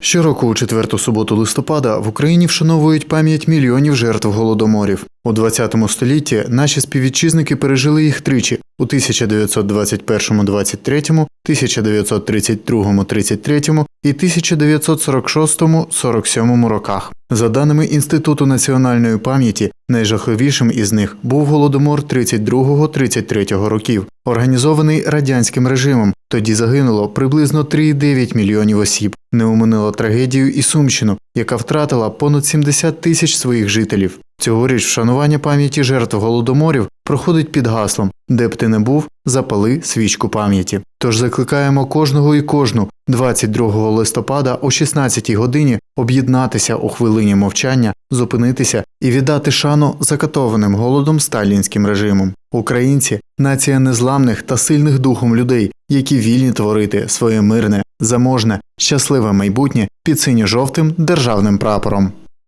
Щороку у четверту суботу листопада в Україні вшановують пам'ять мільйонів жертв голодоморів. У 20 столітті наші співвітчизники пережили їх тричі у 1921-23, 1932-33 і 1946-47 роках. За даними Інституту національної пам'яті, найжахливішим із них був голодомор 32-33 років, організований радянським режимом. Тоді загинуло приблизно 3,9 мільйонів осіб. Не оминило трагедію і Сумщину, яка втратила понад 70 тисяч своїх жителів. Цьогоріч вшанування пам'яті жертв голодоморів проходить під гаслом Де б ти не був, запали свічку пам'яті. Тож закликаємо кожного і кожну 22 листопада о 16 годині об'єднатися у хвилині мовчання, зупинитися і віддати шану закатованим голодом сталінським режимом. Українці нація незламних та сильних духом людей, які вільні творити своє мирне, заможне, щасливе майбутнє під синьо-жовтим державним прапором.